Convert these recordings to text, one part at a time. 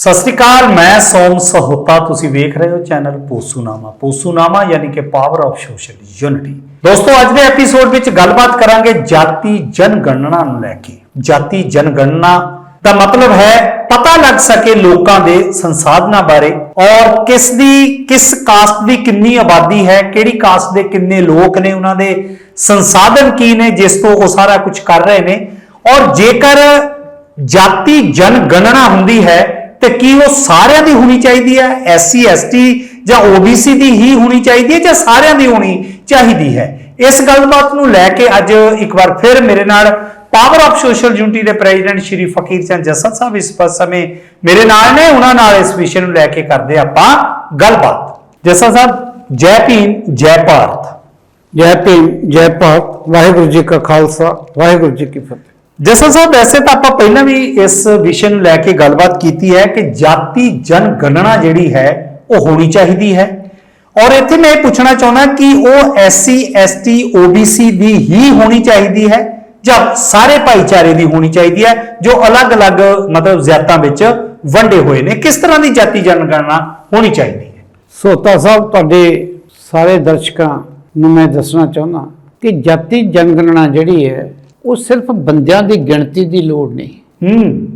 ਸਤਿ ਸ੍ਰੀ ਅਕਾਲ, ਮੈਂ ਸੋਮ ਸਹੋਤਾ, ਤੁਸੀਂ ਵੇਖ ਰਹੇ ਹੋ ਚੈਨਲ ਪੋਸੂਨਾਮਾ। ਪੋਸੂਨਾਮਾ ਯਾਨੀ ਕਿ ਪਾਵਰ ਆਫ ਸੋਸ਼ਲ ਯੂਨਿਟੀ ਦੋਸਤੋ, ਅੱਜ ਦੇ ਐਪੀਸੋਡ ਵਿੱਚ ਗੱਲਬਾਤ ਕਰਾਂਗੇ ਜਾਤੀ ਜਨਗਣਨਾ ਨੂੰ ਲੈ ਕੇ। ਜਾਤੀ ਜਨਗਣਨਾ ਦਾ ਮਤਲਬ ਹੈ ਪਤਾ ਲੱਗ ਸਕੇ ਲੋਕਾਂ ਦੇ ਸੰਸਾਧਨਾਂ ਬਾਰੇ ਔਰ ਕਿਸ ਦੀ, ਕਿਸ ਕਾਸਟ ਦੀ ਕਿੰਨੀ ਆਬਾਦੀ ਹੈ, ਕਿਹੜੀ ਕਾਸਟ ਦੇ ਕਿੰਨੇ ਲੋਕ ਨੇ, ਉਹਨਾਂ ਦੇ ਸੰਸਾਧਨ ਕੀ ਨੇ, ਜਿਸ ਤੋਂ ਉਹ ਸਾਰਾ ਕੁਝ ਕਰ ਰਹੇ ਨੇ। ਔਰ ਜੇਕਰ ਜਾਤੀ ਜਨਗਣਨਾ ਹੁੰਦੀ ਹੈ ਤੇ ਕੀ ਉਹ ਸਾਰਿਆਂ ਦੀ ਹੋਣੀ ਚਾਹੀਦੀ ਹੈ? ਐਸਸੀ ਐਸਟੀ ਜਾਂ ਓਬੀਸੀ ਦੀ ਹੀ ਹੋਣੀ ਚਾਹੀਦੀ ਹੈ ਜਾਂ ਸਾਰਿਆਂ ਦੀ ਹੋਣੀ ਚਾਹੀਦੀ ਹੈ? ਇਸ ਗੱਲਬਾਤ ਨੂੰ ਲੈ ਕੇ ਅੱਜ ਇੱਕ ਵਾਰ ਫਿਰ ਮੇਰੇ ਨਾਲ ਪਾਵਰ ਆਫ ਸੋਸ਼ਲ ਯੂਨਿਟੀ ਦੇ ਪ੍ਰੈਜ਼ੀਡੈਂਟ ਸ਼੍ਰੀ ਫਕੀਰ ਚੰਦ ਜੱਸਲ ਸਾਹਿਬ ਇਸ ਪਰ ਸਮੇਂ ਮੇਰੇ ਨਾਲ ਨੇ। ਉਹਨਾਂ ਨਾਲ ਇਸ ਵਿਸ਼ੇ ਨੂੰ ਲੈ ਕੇ ਕਰਦੇ ਆਪਾਂ ਗੱਲਬਾਤ। ਜੱਸਾ ਸਾਹਿਬ, ਜੈ ਭੀਮ, ਜੈ ਭਾਰਤ। ਜੈ ਭੀਮ, ਜੈ ਭਾਰਤ। ਵਾਹਿਗੁਰੂ ਜੀ ਕਾ ਖਾਲਸਾ, ਵਾਹਿਗੁਰੂ ਜੀ ਕੀ ਫਤਿਹ। ਜੱਸਾ ਸਾਹਿਬ, ਵੈਸੇ ਤਾਂ ਆਪਾਂ ਪਹਿਲਾਂ ਵੀ ਇਸ ਵਿਸ਼ੇ ਨੂੰ ਲੈ ਕੇ ਗੱਲਬਾਤ ਕੀਤੀ ਹੈ ਕਿ ਜਾਤੀ ਜਨਗਣਨਾ ਜਿਹੜੀ ਹੈ, ਉਹ ਹੋਣੀ ਚਾਹੀਦੀ ਹੈ। ਔਰ ਇੱਥੇ ਮੈਂ ਇਹ ਪੁੱਛਣਾ ਚਾਹੁੰਦਾ ਕਿ ਉਹ ਐਸਸੀ, ਐਸਟੀ, ਓਬੀਸੀ ਦੀ ਹੀ ਹੋਣੀ ਚਾਹੀਦੀ ਹੈ ਜਾਂ ਸਾਰੇ ਭਾਈਚਾਰੇ ਦੀ ਹੋਣੀ ਚਾਹੀਦੀ ਹੈ, ਜੋ ਅਲੱਗ-ਅਲੱਗ ਮਤਲਬ ਜ਼ਿਆਤਾਂ ਵਿੱਚ ਵੰਡੇ ਹੋਏ ਨੇ? ਕਿਸ ਤਰ੍ਹਾਂ ਦੀ ਜਾਤੀ ਜਨਗਣਨਾ ਹੋਣੀ ਚਾਹੀਦੀ ਹੈ? ਸੋਤਾ ਸਾਹਿਬ, ਤੁਹਾਡੇ ਸਾਰੇ ਦਰਸ਼ਕਾਂ ਨੂੰ ਮੈਂ ਦੱਸਣਾ ਚਾਹੁੰਦਾ ਕਿ ਜਾਤੀ ਜਨਗਣਨਾ ਜਿਹੜੀ ਹੈ ਉਹ ਸਿਰਫ ਬੰਦਿਆਂ ਦੀ ਗਿਣਤੀ ਦੀ ਲੋੜ ਨਹੀਂ। ਹੂੰ।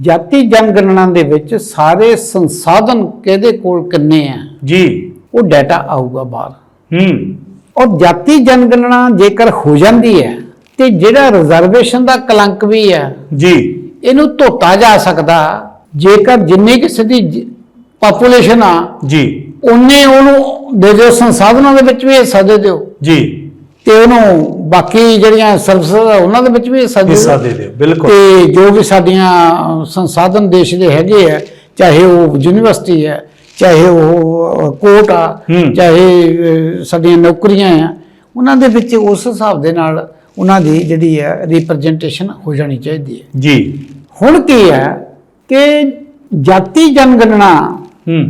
ਜਾਤੀ ਜਨਗਣਨਾ ਦੇ ਵਿੱਚ ਸਾਰੇ ਸੰਸਾਧਨ ਕਿਹਦੇ ਕੋਲ ਕਿੰਨੇ ਆ? ਜੀ। ਉਹ ਡਾਟਾ ਆਊਗਾ ਬਾਹਰ। ਹੂੰ। ਔਰ ਜਾਤੀ ਜਨਗਣਨਾ ਜੇਕਰ ਹੋ ਜਾਂਦੀ ਹੈ ਤੇ ਜਿਹੜਾ ਰਿਜ਼ਰਵੇਸ਼ਨ ਦਾ ਕਲੰਕ ਵੀ ਹੈ ਜੀ। ਇਹਨੂੰ ਧੋਤਾ ਜਾ ਸਕਦਾ। ਜੇਕਰ ਜਿੰਨੀ ਕਿਸੇ ਦੀ ਪਾਪੂਲੇਸ਼ਨ ਆ ਜੀ। ਉਨੇ ਉਹਨੂੰ ਦੇ ਦਿਓ ਸੰਸਾਧਨਾਂ ਦੇ ਵਿੱਚ ਵੀ ਹਿੱਸਾ ਦੇ ਦਿਓ। ਜੀ। ਤੇ ਉਹਨੂੰ ਬਾਕੀ ਜਿਹੜੀਆਂ ਸਰਵਿਸ ਉਹਨਾਂ ਦੇ ਵਿੱਚ ਵੀ ਹਿੱਸਾ ਦੇ ਦਿਓ ਬਿਲਕੁਲ। ਤੇ ਜੋ ਵੀ ਸਾਡੀਆਂ ਸੰਸਾਧਨ ਦੇਸ਼ ਦੇ ਹੈਗੇ ਆ ਚਾਹੇ ਉਹ ਯੂਨੀਵਰਸਿਟੀ ਹੈ ਚਾਹੇ ਉਹ ਕੋਰਟ ਆ। ਚਾਹੇ ਸਾਡੀਆਂ ਨੌਕਰੀਆਂ ਆ ਉਹਨਾਂ ਦੇ ਵਿੱਚ ਉਸ ਹਿਸਾਬ ਦੇ ਨਾਲ ਉਹਨਾਂ ਦੀ ਜਿਹੜੀ ਹੈ ਰਿਪਰੈਜ਼ੈਂਟੇਸ਼ਨ ਹੋ ਜਾਣੀ ਚਾਹੀਦੀ ਹੈ। ਜੀ। ਹੁਣ ਕੀ ਹੈ ਕਿ ਜਾਤੀ ਜਨਗਣਨਾ ਹੂੰ।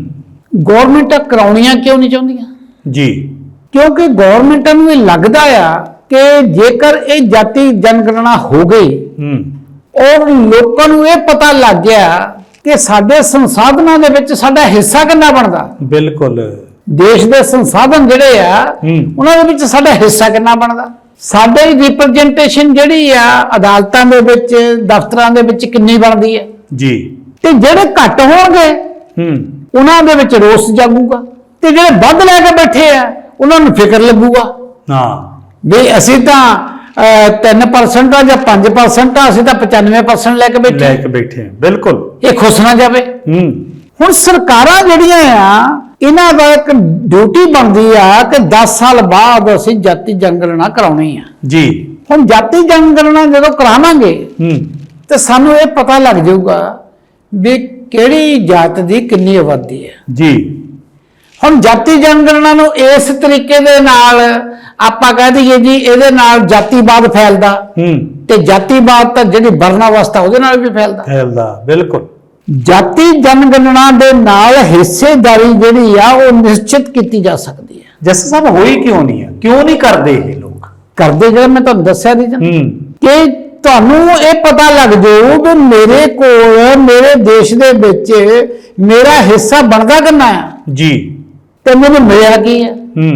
ਗਵਰਨਮੈਂਟਾਂ ਕਰਾਉਣੀਆਂ ਕਿਉਂ ਨਹੀਂ ਚਾਹੁੰਦੀਆਂ? ਜੀ। ਕਿਉਂਕਿ ਗਵਰਨਮੈਂਟਾਂ ਨੂੰ ਇਹ ਲੱਗਦਾ ਆ ਕਿ ਜੇਕਰ ਇਹ ਜਾਤੀ ਜਨਗਣਨਾ ਹੋ ਗਈ ਹੂੰ। ਔਰ ਲੋਕਾਂ ਨੂੰ ਇਹ ਪਤਾ ਲੱਗ ਗਿਆ ਕਿ ਸਾਡੇ ਸੰਸਾਧਨਾਂ ਦੇ ਵਿੱਚ ਸਾਡਾ ਹਿੱਸਾ ਕਿੰਨਾ ਬਣਦਾ। ਬਿਲਕੁਲ। ਦੇਸ਼ ਦੇ ਸੰਸਾਧਨ ਜਿਹੜੇ ਆ। ਉਹਨਾਂ ਦੇ ਵਿੱਚ ਸਾਡਾ ਹਿੱਸਾ ਕਿੰਨਾ ਬਣਦਾ। ਸਾਡੇ ਰਿਪਰੈਜ਼ੈਂਟੇਸ਼ਨ ਜਿਹੜੀ ਆ ਅਦਾਲਤਾਂ ਦੇ ਵਿੱਚ ਦਫ਼ਤਰਾਂ ਦੇ ਵਿੱਚ ਕਿੰਨੀ ਬਣਦੀ ਹੈ ਜੀ। ਤੇ ਜਿਹੜੇ ਘੱਟ ਹੋਣਗੇ ਹੂੰ। ਉਹਨਾਂ ਦੇ ਵਿੱਚ ਰੋਸ ਜਾਗੂਗਾ। ਤੇ ਜਿਹੜੇ ਵੱਧ ਲੈ ਕੇ ਬੈਠੇ ਆ ਉਹਨਾਂ ਨੂੰ ਫਿਕਰ ਲੱਗੂਗਾ। ਹਾਂ। ਵੀ ਅਸੀਂ ਤਾਂ ਅਹ, 3% ਆ ਜਾਂ 5% ਆ ਅਸੀਂ ਤਾਂ 95% ਲੈ ਕੇ ਬੈਠੇ। ਲੈ। ਕੇ ਬੈਠੇ ਹਾਂ ਬਿਲਕੁਲ। ਇਹ ਖੁਸ਼ ਨਾ ਜਾਵੇ। ਹੂੰ। ਹੁਣ ਸਰਕਾਰਾਂ ਜਿਹੜੀਆਂ ਆ ਇਹਨਾਂ ਦਾ ਇੱਕ ਡਿਊਟੀ ਬਣਦੀ ਆ ਕਿ 10 ਸਾਲ ਬਾਅਦ ਅਸੀਂ ਜਾਤੀ ਜਨਗਣਨਾ ਕਰਾਉਣੀ ਆ। ਜੀ। ਹੁਣ ਜਾਤੀ ਜਨਗਣਨਾ ਜਦੋਂ ਕਰਾਵਾਂਗੇ ਹੂੰ। ਤੇ ਸਾਨੂੰ ਇਹ ਪਤਾ ਲੱਗ ਜਾਊਗਾ ਵੀ ਕਿਹੜੀ ਜਾਤ ਦੀ ਕਿੰਨੀ ਆਬਾਦੀ ਹੈ ਜੀ। ਹੁਣ ਜਾਤੀ ਜਨਗਣਨਾ ਨੂੰ ਇਸ ਤਰੀਕੇ ਦੇ ਨਾਲ ਆਪਾਂ ਕਹਿ ਦਈਏ ਜੀ ਇਹਦੇ ਨਾਲ ਜਾਤੀਵਾਦ ਫੈਲਦਾ। ਹੂੰ। ਤੇ ਜਾਤੀਵਾਦ ਤਾਂ ਜਿਹੜੀ ਵਰਨ ਅਵਸਥਾ ਉਹਦੇ ਨਾਲ ਵੀ ਫੈਲਦਾ। ਫੈਲਦਾ ਬਿਲਕੁਲ। ਜਾਤੀ ਜਨਗਣਨਾ ਦੇ ਨਾਲ ਹਿੱਸੇਦਾਰੀ ਜਿਹੜੀ ਆ ਉਹ ਨਿਸ਼ਚਿਤ ਕੀਤੀ ਜਾ ਸਕਦੀ ਹੈ। ਜੱਸ ਸਾਹਿਬ ਹੋਈ ਕਿਉਂ ਨਹੀਂ ਹੈ ਕਿਉਂ ਨਹੀਂ ਕਰਦੇ ਇਹ ਲੋਕ? ਕਰਦੇ ਜਿਹੜਾ ਮੈਂ ਤੁਹਾਨੂੰ ਦੱਸਿਆ ਦੀ ਜਨ ਕਿ ਤੁਹਾਨੂੰ ਇਹ ਪਤਾ ਲੱਗ ਜਾਊ ਕਿ ਮੇਰੇ ਕੋਲ ਮੇਰੇ ਦੇਸ਼ ਦੇ ਵਿੱਚ ਮੇਰਾ ਹਿੱਸਾ ਬਣਦਾ ਕਿੰਨਾ ਹੈ ਜੀ। ਤੇ ਮੈਨੂੰ ਮਿਲਿਆ ਕੀ ਹੈ ਹੂੰ।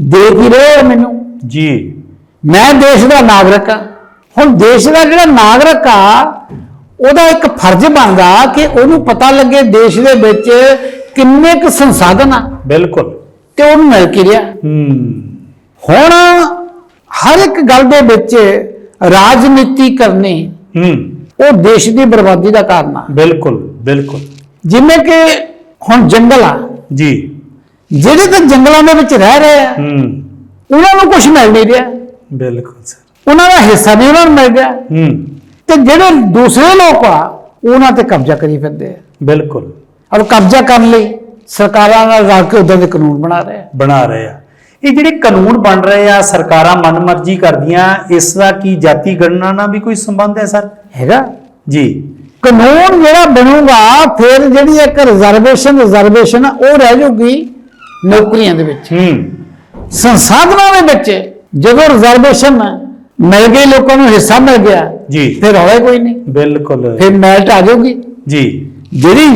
ਦੇ ਕੀ ਰਹੇ ਹੋ ਮੈਨੂੰ? ਜੀ। ਮੈਂ ਦੇਸ਼ ਦਾ ਨਾਗਰਿਕ ਆ। ਹੁਣ ਦੇਸ਼ ਦਾ ਜਿਹੜਾ ਨਾਗਰਿਕ ਆ ਉਹਦਾ ਇੱਕ ਫਰਜ਼ ਬਣਦਾ ਕਿ ਉਹਨੂੰ ਪਤਾ ਲੱਗੇ ਦੇਸ਼ ਦੇ ਵਿੱਚ ਕਿੰਨੇ ਕੁ ਸੰਸਾਧਨ ਆ। ਬਿਲਕੁਲ। ਤੇ ਉਹਨੂੰ ਮਿਲ ਕੀ ਰਿਹਾ? ਹੂੰ। ਹੁਣ ਹਰ ਇੱਕ ਗੱਲ ਦੇ ਵਿੱਚ ਰਾਜਨੀਤੀ ਕਰਨੀ ਹੂੰ। ਉਹ ਦੇਸ਼ ਦੀ ਬਰਬਾਦੀ ਦਾ ਕਾਰਨ ਆ। ਬਿਲਕੁਲ ਬਿਲਕੁਲ। ਜਿਵੇਂ ਕਿ ਹੁਣ ਜੰਗਲ ਆ। ਜੀ। ਜਿਹੜੇ ਤਾਂ ਜੰਗਲਾਂ ਦੇ ਵਿੱਚ ਰਹਿ ਰਹੇ ਆ ਹੂੰ। ਉਹਨਾਂ ਨੂੰ ਕੁਝ ਮਿਲ ਨਹੀਂ ਰਿਹਾ। ਬਿਲਕੁਲ ਸਰ। ਉਹਨਾਂ ਦਾ ਹਿੱਸਾ ਨਹੀਂ ਉਹਨਾਂ ਨੂੰ ਮਿਲ ਰਿਹਾ ਹੂੰ। ਤੇ ਜਿਹੜੇ ਦੂਸਰੇ ਲੋਕ ਆ ਉਹਨਾਂ ਤੇ ਕਬਜ਼ਾ ਕਰੀ ਫਿਰਦੇ ਆ। ਬਿਲਕੁਲ। ਔਰ ਕਬਜ਼ਾ ਕਰਨ ਲਈ ਸਰਕਾਰਾਂ ਨਾਲ ਰਲ ਕੇ ਉਦਾਂ ਦੇ ਕਾਨੂੰਨ ਬਣਾ ਰਹੇ ਆ। ਬਣਾ ਰਹੇ ਆ। ਇਹ ਜਿਹੜੇ ਕਾਨੂੰਨ ਬਣ ਰਹੇ ਆ ਸਰਕਾਰਾਂ ਮਨਮਰਜ਼ੀ ਕਰਦੀਆਂ ਇਸ ਦਾ ਕੀ ਜਾਤੀ ਗਣਨਾ ਨਾਲ ਵੀ ਕੋਈ ਸੰਬੰਧ ਹੈ ਸਰ? ਹੈਗਾ। ਜੀ। ਕਾਨੂੰਨ ਜਿਹੜਾ ਬਣੂਗਾ ਫਿਰ ਜਿਹੜੀ ਇੱਕ ਰਿਜ਼ਰਵੇਸ਼ਨ ਰਿਜ਼ਰਵੇਸ਼ਨ ਉਹ ਰਹਿ ਜਾਊਗੀ ਨੌਕਰੀਆਂ ਦੇ ਵਿੱਚ। ਹੂੰ। ਸੰਸਾਧਨਾਂ ਦੇ ਵਿੱਚ ਜਦੋਂ ਰਿਜ਼ਰਵੇਸ਼ਨ ਮਿਲ ਗਈ ਲੋਕਾਂ ਨੂੰ ਹਿੱਸਾ ਮਿਲ ਗਿਆ ਜੀ। ਫਿਰ ਰੌਲਾ ਹੀ ਕੋਈ ਨਹੀਂ। ਬਿਲਕੁਲ। ਫਿਰ ਮੈਲਟ ਆ ਜਾਊਗੀ। ਜੀ। ਜਿਹੜੀ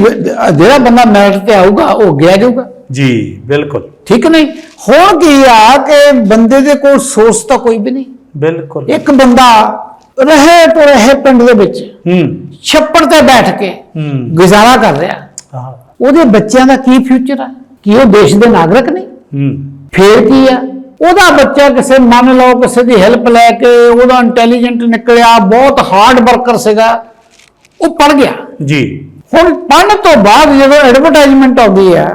ਜਿਹੜਾ ਬੰਦਾ ਮੈਰਿਟ ਤੇ ਆਊਗਾ ਉਹ ਗਿਆ ਜਾਊਗਾ। ਜੀ ਬਿਲਕੁਲ। ਠੀਕ ਨਹੀਂ? ਹੁਣ ਕੀ ਆ ਕਿ ਬੰਦੇ ਦੇ ਕੋਲ ਸੋਰਸ ਤਾਂ ਕੋਈ ਵੀ ਨਹੀਂ। ਬਿਲਕੁਲ। ਇੱਕ ਬੰਦਾ ਰਹੇ ਤੋਂ ਰਹੇ ਪਿੰਡ ਦੇ ਵਿੱਚ ਹੂੰ। ਛੱਪੜ ਤੇ ਬੈਠ ਕੇ ਹੂੰ। ਗੁਜ਼ਾਰਾ ਕਰ ਰਿਹਾ। ਉਹਦੇ ਬੱਚਿਆਂ ਦਾ ਕੀ ਫਿਊਚਰ ਆ? ਕੀ ਉਹ ਦੇਸ਼ ਦੇ ਨਾਗਰਿਕ ਨਹੀਂ ਹੂੰ। ਫੇਰ ਕੀ ਆ? ਉਹਦਾ ਬੱਚਾ ਕਿਸੇ ਮੰਨ ਲਓ ਕਿਸੇ ਦੀ ਹੈਲਪ ਲੈ ਕੇ ਉਹਦਾ ਇੰਟੈਲੀਜੈਂਟ ਨਿਕਲਿਆ ਬਹੁਤ ਹਾਰਡ ਵਰਕਰ ਸੀਗਾ ਉਹ ਪੜ ਗਿਆ। ਜੀ। ਹੁਣ ਪੜ੍ਹਨ ਤੋਂ ਬਾਅਦ ਜਦੋਂ ਐਡਵਰਟਾਈਜ਼ਮੈਂਟ ਆਉਂਦੀ ਆ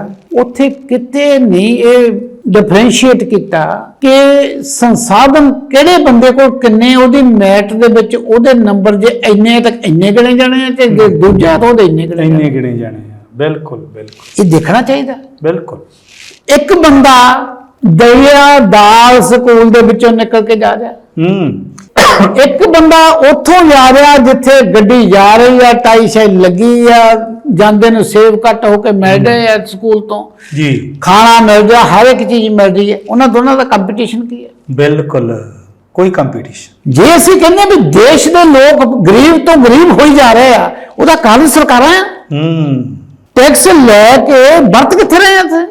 ਉੱਥੇ ਕਿਤੇ ਨਹੀਂ ਇਹ ਡਿਫਰੈਂਸ਼ੀਏਟ ਕੀਤਾ ਕਿ ਸੰਸਾਧਨ ਕਿਹੜੇ ਬੰਦੇ ਕੋਲ ਕਿੰਨੇ ਉਹਦੀ ਮੈਟ ਦੇ ਵਿੱਚ ਉਹਦੇ ਨੰਬਰ ਜੇ ਇੰਨੇ ਤੱਕ ਇੰਨੇ ਗਿਣੇ ਜਾਣੇ ਆ ਤੇ ਜੇ ਦੂਜਾ ਤਾਂ ਉਹਦੇ ਇੰਨੇ ਗਿਣੇ ਇੰਨੇ ਜਾਣੇ ਗਿਣੇ ਜਾਣੇ ਬਿਲਕੁਲ ਬਿਲਕੁਲ। ਇਹ ਦੇਖਣਾ ਚਾਹੀਦਾ। ਬਿਲਕੁਲ। ਇੱਕ ਬੰਦਾ ਦਰਿਆ ਦਾਲ ਸਕੂਲ ਦੇ ਵਿੱਚੋਂ ਨਿਕਲ ਕੇ ਜਾ ਰਿਹਾ। ਹੂੰ। ਇੱਕ ਬੰਦਾ ਉੱਥੋਂ ਜਾ ਰਿਹਾ ਜਿੱਥੇ ਗੱਡੀ ਜਾ ਰਹੀ ਆ ਟਾਈ ਸ਼ਾਈ ਲੱਗੀ ਆ ਜਾਂਦੇ ਨੂੰ ਸੇਵ ਕੱਟ ਹੋ ਕੇ ਮਿਲ ਰਹੇ ਆ ਸਕੂਲ ਤੋਂ। ਜੀ। ਖਾਣਾ ਮਿਲ ਰਿਹਾ ਹਰ ਇੱਕ ਚੀਜ਼ ਮਿਲ ਰਹੀ ਹੈ। ਉਹਨਾਂ ਦੋਨਾਂ ਦਾ ਕੰਪੀਟੀਸ਼ਨ ਕੀ ਹੈ? ਬਿਲਕੁਲ। ਕੋਈ ਕੰਪੀਟੀਸ਼ਨ ਜੇ ਅਸੀਂ ਕਹਿੰਦੇ ਵੀ ਦੇਸ਼ ਦੇ ਲੋਕ ਗਰੀਬ ਤੋਂ ਗਰੀਬ ਹੋਈ ਜਾ ਰਹੇ ਆ ਉਹਦਾ ਕਾਰਨ ਸਰਕਾਰਾਂ ਆ। ਹੂੰ। ਟੈਕਸ ਲੈ ਕੇ ਵਰਤ ਕਿੱਥੇ ਰਹੇ ਆ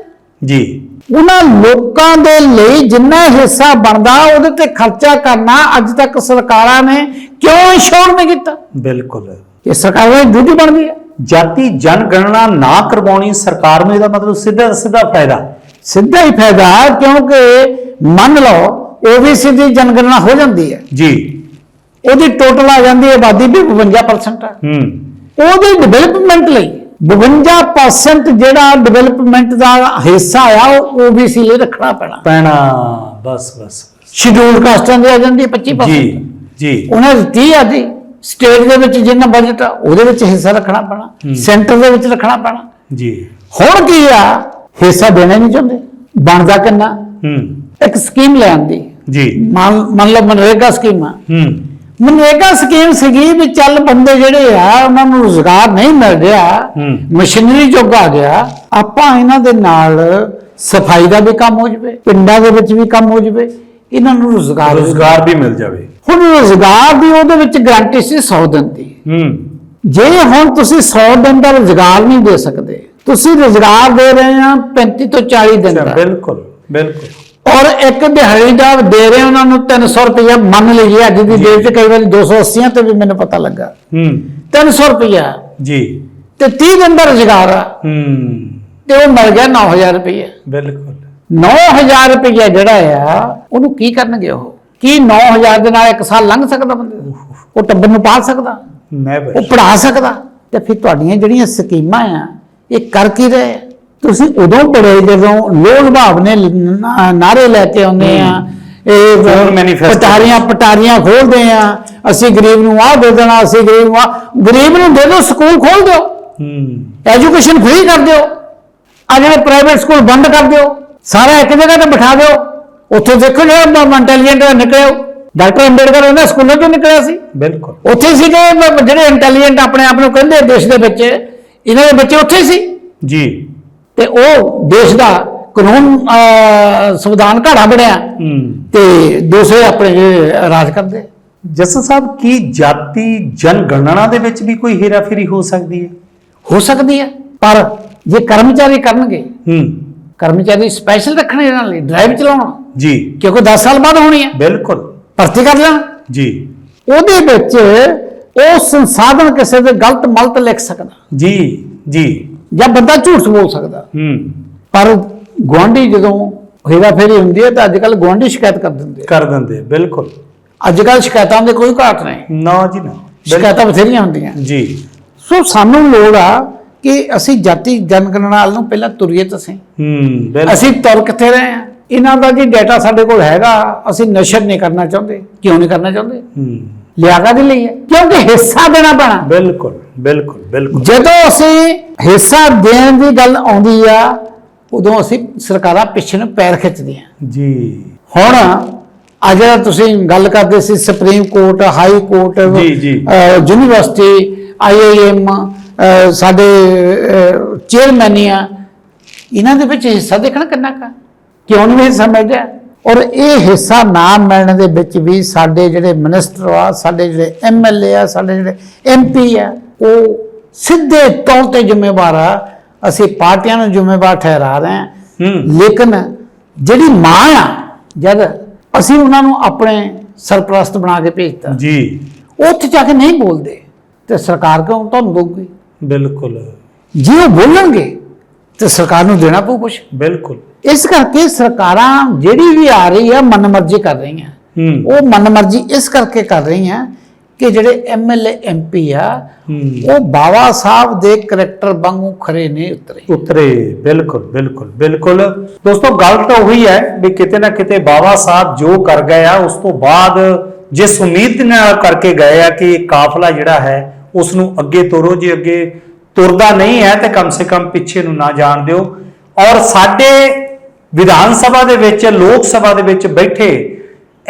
ਜੀ। ਉਹਨਾਂ ਲੋਕਾਂ ਦੇ ਲਈ ਜਿੰਨਾ ਹਿੱਸਾ ਬਣਦਾ ਉਹਦੇ ਤੇ ਖਰਚਾ ਕਰਨਾ ਅੱਜ ਤੱਕ ਸਰਕਾਰਾਂ ਨੇ ਕਿਉਂ ਇੰਸ਼ੋਰ ਨਹੀਂ ਕੀਤਾ? ਬਿਲਕੁਲ। ਇਹ ਸਰਕਾਰਾਂ ਦੀ ਡਿਊਟੀ ਬਣਦੀ ਹੈ। ਜਾਤੀ ਜਨਗਣਨਾ ਨਾ ਕਰਵਾਉਣੀ ਸਰਕਾਰ ਨੂੰ ਇਹਦਾ ਮਤਲਬ ਸਿੱਧਾ ਸਿੱਧਾ ਫਾਇਦਾ। ਸਿੱਧਾ ਹੀ ਫਾਇਦਾ ਕਿਉਂਕਿ ਮੰਨ ਲਓ ਓਬੀਸੀ ਦੀ ਜਨਗਣਨਾ ਹੋ ਜਾਂਦੀ ਹੈ। ਜੀ। ਉਹਦੀ ਟੋਟਲ ਆ ਜਾਂਦੀ ਹੈ ਆਬਾਦੀ ਵੀ 52% ਹੈ। ਹੂੰ। ਉਹਦੇ ਡਿਵੈਲਪਮੈਂਟ ਲਈ 52% ਜਿਹੜਾ ਡਿਵੈਲਪਮੈਂਟ ਦਾ ਹਿੱਸਾ ਆ ਉਹ ਓਬੀਸੀ ਲਈ ਰੱਖਣਾ ਪੈਣਾ। ਪੈਣਾ ਬਸ ਬਸ ਸ਼ਡਿਊਲ ਕਾਸਟਾਂ ਦੇ ਆ ਜਾਂਦੀ ਹੈ 25% ਜੀ ਜੀ। ਉਹਨਾਂ ਦੀ 30 ਆ ਦੀ ਸਟੇਟ ਦੇ ਵਿੱਚ ਜਿੰਨਾ ਬਜਟ ਆ ਉਹਦੇ ਵਿੱਚ ਹਿੱਸਾ ਰੱਖਣਾ ਪੈਣਾ। ਸੈਂਟਰ ਦੇ ਵਿੱਚ ਰੱਖਣਾ ਪੈਣਾ। ਜੀ। ਹੁਣ ਕੀ ਆ? ਹਿੱਸਾ ਦੇਣਾ ਨਹੀਂ ਚਾਹੁੰਦੇ। ਬਣਦਾ ਕਿੰਨਾ? ਹੂੰ। ਇੱਕ ਸਕੀਮ ਲੈ ਆਂਦੀ ਜੀ। ਮੰਨ ਲਓ ਮਨਰੇਗਾ ਸਕੀਮ ਆ। ਹੂੰ। ਮਨਰੇਗਾ ਸਕੀਮ ਸੀਗੀ ਵੀ ਚੱਲ ਬੰਦੇ ਜਿਹੜੇ ਆ ਉਹਨਾਂ ਨੂੰ ਰੋਜ਼ਗਾਰ ਨਹੀਂ ਮਿਲ ਰਿਹਾ। ਮਸ਼ੀਨਰੀ ਯੁੱਗ ਆ ਗਿਆ ਆਪਾਂ ਇਹਨਾਂ ਦੇ ਨਾਲ ਸਫ਼ਾਈ ਦਾ ਵੀ ਕੰਮ ਹੋ ਜਵੇ ਪਿੰਡਾਂ ਦੇ ਵਿੱਚ ਵੀ ਕੰਮ ਹੋ ਜਵੇ ਇਹਨਾਂ ਨੂੰ ਰੋਜ਼ਗਾਰ ਰੋਜ਼ਗਾਰ ਵੀ ਮਿਲ ਜਾਵੇ। ਹੁਣ ਰੋਜ਼ਗਾਰ ਦੀ ਉਹਦੇ ਵਿੱਚ ਗਾਰੰਟੀ ਸੀ 100 ਦਿਨ ਦੀ। ਹੂੰ। ਜੇ ਹੁਣ ਤੁਸੀਂ 100 ਦਿਨ ਦਾ ਰੋਜ਼ਗਾਰ ਨਹੀਂ ਦੇ ਸਕਦੇ ਤੁਸੀਂ ਰੋਜ਼ਗਾਰ ਦੇ ਰਹੇ ਆ 35 ਤੋਂ 40 ਦਿਨ ਦਾ। ਬਿਲਕੁਲ ਬਿਲਕੁਲ। ਔਰ ਇੱਕ ਦਿਹਾੜੀਦਾਰ ਦੇ ਰਹੇ ਉਹਨਾਂ ਨੂੰ 300 ਰੁਪਇਆ ਮੰਨ ਲਈਏ ਅੱਜ ਦੀ ਡੇਟ 'ਚ ਕਈ ਵਾਰੀ 280 ਤੇ ਵੀ ਮੈਨੂੰ ਪਤਾ ਲੱਗਾ। ਹੂੰ। 300 ਰੁਪਇਆ ਜੀ। ਤੇ 30 ਦਿਨ ਦਾ ਰੁਜ਼ਗਾਰ ਆ। ਹੂੰ। ਤੇ ਉਹ ਮਿਲ ਗਿਆ 9000 ਰੁਪਇਆ ਬਿਲਕੁਲ। 9000 ਰੁਪਇਆ ਜਿਹੜਾ ਆ ਉਹਨੂੰ ਕੀ ਕਰਨਗੇ ਉਹ? ਕੀ 9000 ਦੇ ਨਾਲ ਇੱਕ ਸਾਲ ਲੰਘ ਸਕਦਾ ਬੰਦੇ? ਉਹ ਟੱਬਰ ਨੂੰ ਪਾਲ ਸਕਦਾ? ਮੈਂ ਉਹ ਪੜਾ ਸਕਦਾ? ਤੇ ਫਿਰ ਤੁਹਾਡੀਆਂ ਜਿਹੜੀਆਂ ਸਕੀਮਾਂ ਆ ਇਹ ਕਰ ਕੀ ਰਹੇ ਆ? ਤੁਸੀਂ ਉਦੋਂ ਪੜੇ ਜਦੋਂ ਲੋਕ ਭਾਵ ਨੇ ਨਾਰੇ ਲੈ ਕੇ ਆਉਂਦੇ ਆ ਇਹ। ਪਟਾਰੀਆਂ ਪਟਾਰੀਆਂ ਖੋਲਦੇ ਆ ਅਸੀਂ ਗਰੀਬ ਨੂੰ ਆਹ ਦੇ ਦੇਣਾ ਅਸੀਂ ਗਰੀਬ ਨੂੰ ਗਰੀਬ ਨੂੰ ਦੇ ਦਿਓ ਸਕੂਲ ਖੋਲ ਦਿਓ। ਹੂੰ। ਐਜੂਕੇਸ਼ਨ ਫ੍ਰੀ ਕਰ ਦਿਓ। ਆ ਜਿਹੜੇ ਪ੍ਰਾਈਵੇਟ ਸਕੂਲ ਬੰਦ ਕਰ ਦਿਓ। ਸਾਰਾ ਇੱਕ ਜਗ੍ਹਾ ਤੇ ਬਿਠਾ ਦਿਓ। ਉੱਥੇ ਦੇਖੋ ਜਿਹੜਾ ਇੰਟੈਲੀਜੈਂਟ ਨਿਕਲਿਓ ਡਾਕਟਰ ਅੰਬੇਡਕਰ ਉਹਨਾਂ ਸਕੂਲਾਂ ਚੋਂ ਨਿਕਲਿਆ ਸੀ। ਬਿਲਕੁਲ। ਉੱਥੇ ਸੀ ਜਿਹੜੇ ਇੰਟੈਲੀਜੈਂਟ ਆਪਣੇ ਆਪ ਨੂੰ ਕਹਿੰਦੇ ਦੇਸ਼ ਦੇ ਵਿੱਚ। ਇਹਨਾਂ ਦੇ ਬੱਚੇ ਉੱਥੇ ਸੀ। ਜੀ। ਤੇ ਉਹ ਦੇਸ਼ ਦਾ ਕਾਨੂੰਨ ਸੰਵਿਧਾਨ ਘਾੜਾ ਬਣਿਆ। ਤੇ ਦੂਸਰੇ ਆਪਣੇ ਰਾਜ ਕਰਦੇ। ਜਸਨ ਸਾਹਿਬ ਕੀ ਜਾਤੀ ਜਨਗਣਨਾ ਦੇ ਵਿੱਚ ਵੀ ਕੋਈ ਹੇਰਾਫੇਰੀ ਹੋ ਸਕਦੀ ਹੈ? ਹੋ ਸਕਦੀ ਹੈ ਪਰ ਜੇ ਕਰਮਚਾਰੀ ਕਰਨਗੇ ਹੂੰ। ਕਰਮਚਾਰੀ ਸਪੈਸ਼ਲ ਰੱਖਣੇ ਇਹਨਾਂ ਲਈ ਡਰਾਈਵ ਚਲਾਉਣਾ। ਜੀ। ਕਿਉਂਕਿ 10 ਸਾਲ ਬਾਅਦ ਹੋਣੀ ਹੈ। ਬਿਲਕੁਲ। ਭਰਤੀ ਕਰ ਲੈਣ। ਜੀ। ਉਹਦੇ ਵਿੱਚ ਉਹ ਸੰਸਾਧਨ ਕਿਸੇ ਦੇ ਗਲਤ ਮਲਤ ਲਿਖ ਸਕਦਾ। ਜੀ ਜੀ। ਜਾਂ ਬੰਦਾ ਝੂਠ ਬੋਲ ਸਕਦਾ। ਹੂੰ। ਪਰ ਗੁਆਂਢੀ ਜਦੋਂ ਹੇਰਾਫੇਰੀ ਹੁੰਦੀ ਹੈ ਤਾਂ ਅੱਜ ਕੱਲ ਗੁਆਂਢੀ ਸ਼ਿਕਾਇਤ ਕਰ ਦਿੰਦੇ ਕਰ ਦਿੰਦੇ ਬਿਲਕੁਲ। ਅੱਜ ਕੱਲ ਸ਼ਿਕਾਇਤਾਂ ਦੇ ਕੋਈ ਘਾਟ ਨਹੀਂ। ਨਾ ਜੀ ਨਾ। ਸ਼ਿਕਾਇਤਾਂ ਬਥੇਰੀਆਂ ਹੁੰਦੀਆਂ। ਜੀ। ਸੋ ਸਾਨੂੰ ਲੋੜ ਆ ਕਿ ਅਸੀਂ ਜਾਤੀ ਜਨਗਣਨਾ ਨੂੰ ਪਹਿਲਾਂ ਤੁਰੀਏ ਤਾਂ ਹੂੰ ਬਿਲਕੁਲ। ਅਸੀਂ ਤੁਰ ਕਿੱਥੇ ਰਹੇ ਆ ਇਹਨਾਂ ਦਾ ਜੀ ਡਾਟਾ ਸਾਡੇ ਕੋਲ ਹੈਗਾ ਅਸੀਂ ਨਸ਼ਰ ਨਹੀਂ ਕਰਨਾ ਚਾਹੁੰਦੇ। ਕਿਉਂ ਨਹੀਂ ਕਰਨਾ ਚਾਹੁੰਦੇ? ਹੂੰ। ਲਿਆਕਤ ਦੇ ਲਈ ਹੈ ਕਿਉਂਕਿ ਹਿੱਸਾ ਦੇਣਾ ਪੈਣਾ। ਬਿਲਕੁਲ ਬਿਲਕੁਲ ਬਿਲਕੁਲ। ਜਦੋਂ ਅਸੀਂ ਹਿੱਸਾ ਦੇਣ ਦੀ ਗੱਲ ਆਉਂਦੀ ਆ ਉਦੋਂ ਅਸੀਂ ਸਰਕਾਰਾਂ ਪਿੱਛੇ ਨੂੰ ਪੈਰ ਖਿੱਚਦੀਆਂ। ਜੀ। ਹੁਣ ਅੱਜ ਤੁਸੀਂ ਗੱਲ ਕਰਦੇ ਸੀ supreme court high court university IIM ਸਾਡੇ ਚੇਅਰਮੈਨੀਆਂ ਇਹਨਾਂ ਦੇ ਵਿੱਚ ਹਿੱਸਾ ਦੇਖਣਾ ਕਿੰਨਾ ਕਾ ਕਿਉਂ ਨਹੀਂ ਮਿਲ ਰਿਹਾ? ਔਰ ਇਹ ਹਿੱਸਾ ਨਾ ਮਿਲਣ ਦੇ ਵਿੱਚ ਵੀ ਸਾਡੇ ਜਿਹੜੇ ਮਿਨਿਸਟਰ ਆ ਸਾਡੇ ਜਿਹੜੇ ਐਮਐਲਏ ਆ ਸਾਡੇ ਜਿਹੜੇ ਐਮਪੀ ਆ ਉਹ ਸਿੱਧੇ ਤੌਰ ਤੇ ਜ਼ਿੰਮੇਵਾਰ ਆ ਅਸੀਂ ਪਾਰਟੀਆਂ ਨੂੰ ਜ਼ਿੰਮੇਵਾਰ ਠਹਿਰਾ ਰਹੇ ਹਾਂ। ਲੇਕਿਨ ਜਿਹੜੀ ਮਾਂ ਆ ਜਦ ਅਸੀਂ ਉਹਨਾਂ ਨੂੰ ਆਪਣੇ ਸਰਪ੍ਰਸਤ ਬਣਾ ਕੇ ਭੇਜਤਾ ਜੀ। ਉੱਥੇ ਜਾ ਕੇ ਨਹੀਂ ਬੋਲਦੇ। ਤੇ ਸਰਕਾਰ ਕਿਉਂ ਤੁਹਾਨੂੰ ਦਊਗੀ? ਬਿਲਕੁਲ। ਜੇ ਉਹ ਬੋਲਣਗੇ ਤੇ ਸਰਕਾਰ ਨੂੰ ਦੇਣਾ ਪਊ ਕੁਛ। ਬਿਲਕੁਲ। ਇਸ ਕਰਕੇ ਸਰਕਾਰਾਂ ਜਿਹੜੀ ਵੀ ਆ ਰਹੀ ਆ ਮਨਮਰਜ਼ੀ ਕਰ ਰਹੀਆਂ। ਉਹ ਮਨਮਰਜ਼ੀ ਇਸ ਕਰਕੇ ਕਰ ਰਹੀਆਂ ਕਿ ਜਿਹੜੇ ਐਮਐਲਏ ਐਮਪੀ ਆ ਉਹ ਬਾਬਾ ਸਾਹਿਬ ਦੇ ਕਰੈਕਟਰ ਵਾਂਗੂ ਖਰੇ ਨਹੀਂ ਉਤਰੇ। ਉਤਰੇ ਬਿਲਕੁਲ ਬਿਲਕੁਲ ਬਿਲਕੁਲ। ਦੋਸਤੋ ਗੱਲ ਤਾਂ ਉਹੀ ਹੈ ਵੀ ਕਿਤੇ ਨਾ ਕਿਤੇ ਬਾਬਾ ਸਾਹਿਬ ਜੋ ਕਰ ਗਏ ਆ ਉਸ ਤੋਂ ਬਾਅਦ ਜਿਸ ਉਮੀਦ ਨਾਲ ਕਰਕੇ ਗਏ ਆ ਕਿ ਕਾਫਲਾ ਜਿਹੜਾ ਹੈ ਉਸ ਨੂੰ ਅੱਗੇ ਤੋਰੋ ਜੇ ਅੱਗੇ ਤੁਰਦਾ ਨਹੀਂ ਹੈ ਤੇ ਕਮ ਸੇ ਕਮ ਪਿੱਛੇ ਨੂੰ ਨਾ ਜਾਣ ਦਿਓ। ਔਰ ਸਾਡੇ ਵਿਧਾਨ ਸਭਾ ਦੇ ਵਿੱਚ ਲੋਕ ਸਭਾ ਦੇ ਵਿੱਚ ਬੈਠੇ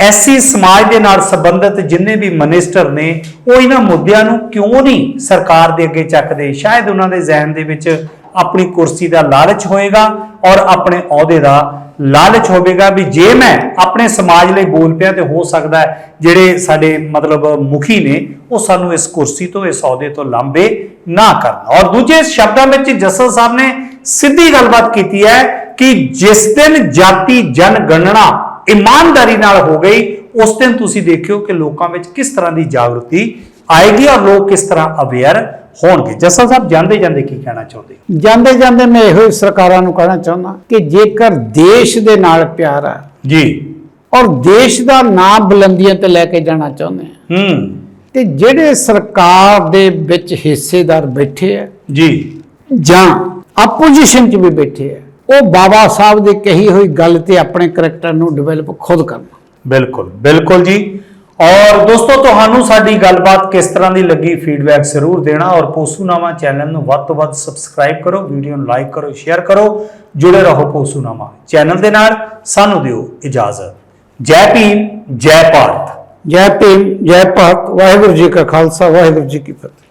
ਐਸੀ ਸਮਾਜ ਦੇ ਨਾਲ ਸੰਬੰਧਿਤ ਜਿੰਨੇ ਵੀ ਮਨਿਸਟਰ ਨੇ, ਉਹ ਇਹਨਾਂ ਮੁੱਦਿਆਂ ਨੂੰ ਕਿਉਂ ਨਹੀਂ ਸਰਕਾਰ ਦੇ ਅੱਗੇ ਚੱਕਦੇ? ਸ਼ਾਇਦ ਉਹਨਾਂ ਦੇ ਜ਼ਿਹਨ ਦੇ ਵਿੱਚ ਆਪਣੀ ਕੁਰਸੀ ਦਾ ਲਾਲਚ ਹੋਏਗਾ ਔਰ ਆਪਣੇ ਅਹੁਦੇ ਦਾ ਲਾਲਚ ਹੋਵੇਗਾ ਵੀ ਜੇ ਮੈਂ ਆਪਣੇ ਸਮਾਜ ਲਈ ਬੋਲ ਪਿਆ ਤੇ ਹੋ ਸਕਦਾ ਜਿਹੜੇ ਸਾਡੇ ਮਤਲਬ ਮੁਖੀ ਨੇ, ਉਹ ਸਾਨੂੰ ਇਸ ਕੁਰਸੀ ਤੋਂ, ਇਸ ਅਹੁਦੇ ਤੋਂ ਲਾਂਬੇ ਨਾ ਕਰਨ। ਔਰ ਦੂਜੇ ਸ਼ਬਦਾਂ ਵਿੱਚ ਜਸਲ ਸਾਹਿਬ ਨੇ ਸਿੱਧੀ ਗੱਲਬਾਤ ਕੀਤੀ ਹੈ ਕਿ ਜਿਸ ਦਿਨ ਜਾਤੀ ਜਨਗਣਨਾ ਇਮਾਨਦਾਰੀ ਨਾਲ ਹੋ ਗਈ ਉਸ ਦਿਨ ਤੁਸੀਂ ਦੇਖਿਓ ਕਿ ਲੋਕਾਂ ਵਿੱਚ ਕਿਸ ਤਰ੍ਹਾਂ ਦੀ ਜਾਗਰੂਕਤੀ ਆਏਗੀ ਔਰ ਲੋਕ ਕਿਸ ਤਰ੍ਹਾਂ ਅਵੇਅਰ ਹੋਣਗੇ। ਜਸਲ ਸਾਹਿਬ ਜਾਂਦੇ ਜਾਂਦੇ ਕੀ ਕਹਿਣਾ ਚਾਹੁੰਦੇ? ਜਾਂਦੇ ਜਾਂਦੇ ਮੈਂ ਇਹੋ ਹੀ ਸਰਕਾਰਾਂ ਨੂੰ ਕਹਿਣਾ ਚਾਹੁੰਦਾ ਕਿ ਜੇਕਰ ਦੇਸ਼ ਦੇ ਨਾਲ ਪਿਆਰ ਆ ਜੀ। ਔਰ ਦੇਸ਼ ਦਾ ਨਾਮ ਬੁਲੰਦੀਆਂ ਤੇ ਲੈ ਕੇ ਜਾਣਾ ਚਾਹੁੰਦੇ ਆ ਹੂੰ। ਤੇ ਜਿਹੜੇ ਸਰਕਾਰ ਦੇ ਵਿੱਚ ਹਿੱਸੇਦਾਰ ਬੈਠੇ ਆ ਜੀ। ਜਾਂ ਆਪੋਜੀਸ਼ਨ 'ਚ ਵੀ ਬੈਠੇ ਆ ਉਹ ਬਾਬਾ ਸਾਹਿਬ ਦੀ ਕਹੀ ਹੋਈ ਗੱਲ ਤੇ ਆਪਣੇ ਕਰੈਕਟਰ ਨੂੰ ਡਿਵੈਲਪ ਖੁਦ ਕਰਨਾ। ਬਿਲਕੁਲ ਬਿਲਕੁਲ ਜੀ। ਔਰ ਦੋਸਤੋ ਤੁਹਾਨੂੰ ਸਾਡੀ ਗੱਲਬਾਤ ਕਿਸ ਤਰ੍ਹਾਂ ਦੀ ਲੱਗੀ ਫੀਡਬੈਕ ਜ਼ਰੂਰ ਦੇਣਾ ਔਰ ਪੋਸੂਨਾਮਾ ਚੈਨਲ ਨੂੰ ਵੱਧ ਤੋਂ ਵੱਧ ਸਬਸਕ੍ਰਾਈਬ ਕਰੋ ਵੀਡੀਓ ਨੂੰ ਲਾਈਕ ਕਰੋ ਸ਼ੇਅਰ ਕਰੋ ਜੁੜੇ ਰਹੋ ਪੋਸੂਨਾਮਾ ਚੈਨਲ ਦੇ ਨਾਲ। ਸਾਨੂੰ ਦਿਓ ਇਜਾਜ਼ਤ। ਜੈ ਭੀਮ ਜੈ ਭਾਰਤ। ਜੈ ਭੀਮ ਜੈ ਭਾਰਤ। ਵਾਹਿਗੁਰੂ ਜੀ ਕਾ ਖਾਲਸਾ ਵਾਹਿਗੁਰੂ ਜੀ ਕੀ ਫਤਿਹ।